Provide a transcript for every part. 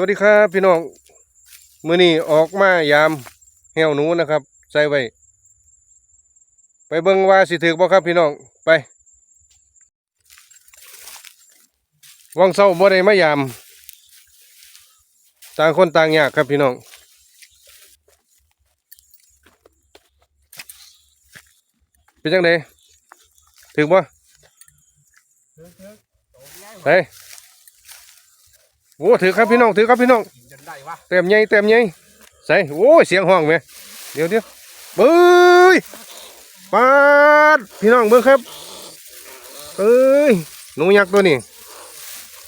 วัสดีครับพี่น้องมื้อนี้ออกมายามแหวหนูนะครับ ใส่ไว้ไปเบิ่งว่าสิถึกบ่ครับพี่น้องไปวังเศร้าบ่ได้มายาม ต่างคนต่างยากครับพี่น้องเป็นจังไดถึกบ่เฮ้ย โอ้ถือครับพี่น้องถือครับพี่น้องจนได้วะเต็มใหญ่เต็มใหญ่ใส่โอ้ยเสียงห้องไหมเดี๋ยวเดี๋ยวเบ้ยปาดพี่น้องเบิ่งครับเอ้ยหนูยักษ์ตัวนี้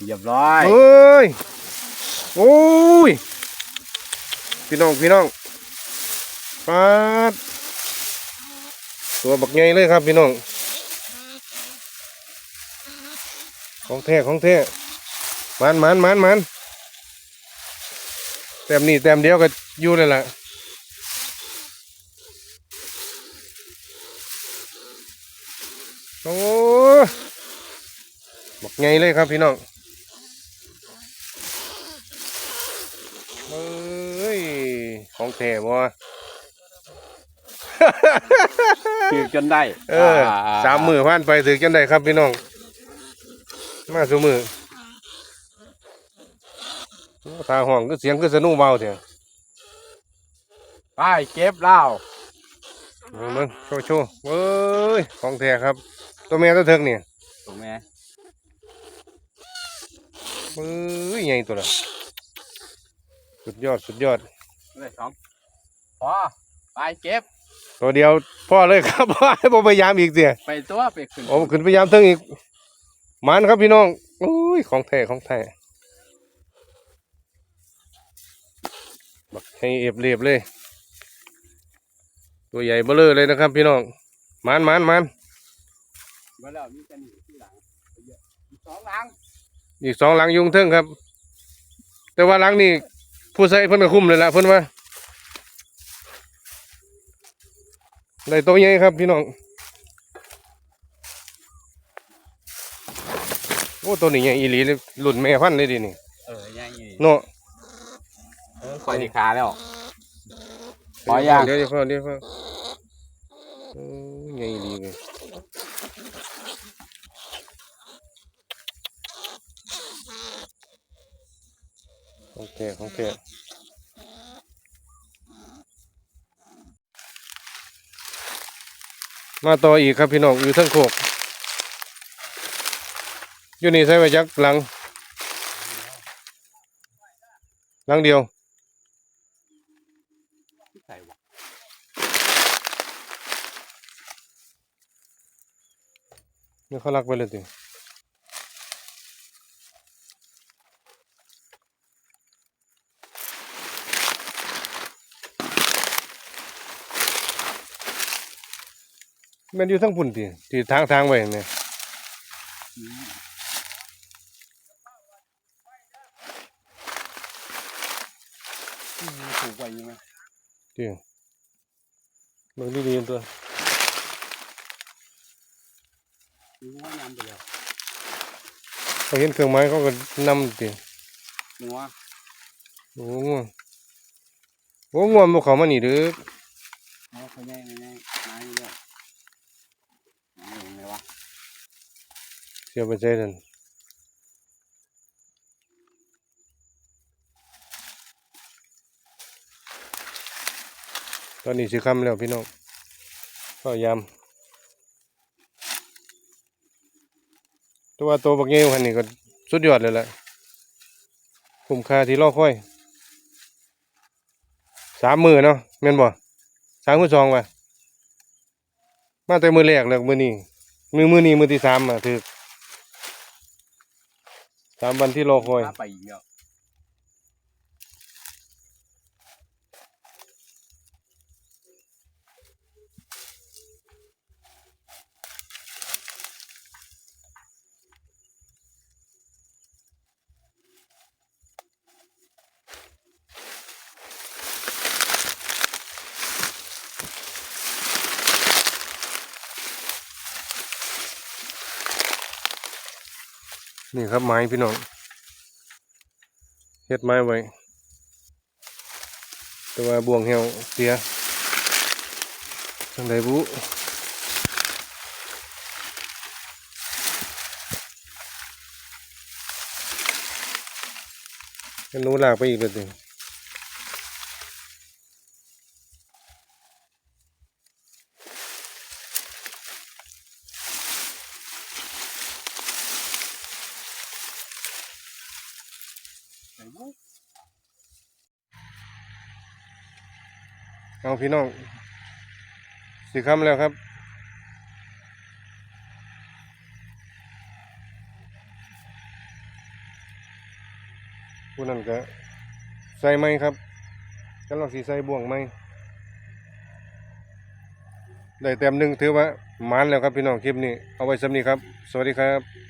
เรียบร้อยเอ้ยโอ้ยพี่น้องพี่น้องปาดตัวบักใหญ่เลยครับพี่น้องของแท้ของแท้ มันมันมันมันแต้มนี่แต้มเดียวก็อยู่เลยล่ะโอ้บักใหญ่เลยครับพี่น้องเอ้ยของแท้บ่ถือจนได้เออสามมือผ่านไปถึงจังได้ครับพี่น้อง มาสมือ โอ้ตาห้องก็เสียงก็สนุกเบาเถอะไปเก็บเหล้าเอามึงโชว์โชว์เอ้ยของแท้ครับ ตัวแม่ตัวเถิกเนี่ยถูกไหมเอ้ยใหญ่ตัวละสุดยอดสุดยอดเลยสองพอไปเก็บ ตัวเดียวพ่อเลยครับพ่อให้ผมพยายามอีกเสียไปตัวไปขึ้นผมขึ้นพยายามเทิงอีกมันครับพี่น้องโอ้ยของแท้ของแท้ บักให้เอฟเรียบเลย ตัวใหญ่เบ้อเลยเลยนะครับพี่น้องมันมันมันมาแล้วมีกันอยู่ที่หลังไปเยอะอีกสองหลังอีกสองหลังยุงเทิงครับ แต่ว่าหลังนี่ผู้ใส่เพิ่นก็คุ้มเลยละเพิ่นว่าได้ตัวใหญ่ครับพี่น้องโอ้ตัวนี้ใหญ่อีหลีเลยหลุนแม่พันธุ์เลยดินี่เออยังอยู่เนาะเออ คอยดีขาแล้วพอยังเดี๋ยวเดี๋ยวพอเดี๋ยวพอโอ้ใหญ่อีหลีเลยของแก่ของแก่มาต่ออีกครับพี่น้องอยู่เทั้งโคกอยู่นี่ใส่ไว้จักหลัง หลังเดียว ใส่วะ นี่เขาลักไปเลยติแมันอยู่ทั้งพุ่นติที่ทางทางไว้เนี่ยอืมถูกไว้ยังไงติเบิ่งดีๆตัว ดูว่ายำไปแล้วเขาเห็นเครื่องไม้เขาก็นำตินัวโอ้ง่วงโอ้ง่วงบ่เข้ามานี่เด้อเอาเขาแย่งเขาแย่งมาอยู่แล้วมาอย่างไรวะเสียไปใจนั่นตอนนี้สิค่ำแล้วพี่น้องพยา ตัวตัวบักเงี้ยวันนี้ก็สุดยอดเลยแหละคุ้มค่าที่รอคอยสามมือเนาะแม่นบ่สามมือสองว่ะมาแต่มือแรกเลยมือนี้มือมือนี้มือที่สามอะถือสามวันที่รอคอยมาไปอีกแล้ว นี่ครับไม้พี่น้องเฮ็ดไม้ไว้แต่ว่าบ่วงเหี่ยวเสียจังไดบุให้หนูลากไปอีกเลยสิ ใส่บุ๊ก เอาพี่น้องสิคำแล้วครับผู้นั้นก็ใส่ไหมครับกำลังสีใส่บ่วงไหมได้เต็มหนึ่งถือว่ามานแล้วครับพี่น้องคลิปนี้ เอาไว้สำนี้ครับ สวัสดีครับ